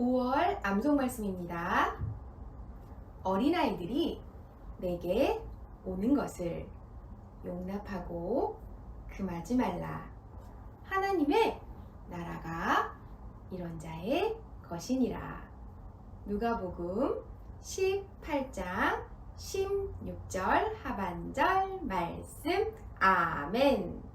5월 암송 말씀입니다. 어린아이들이 내게 오는 것을 용납하고 금하지 말라. 하나님의 나라가 이런 자의 것이니라. 누가복음 18장 16절 하반절 말씀 아멘.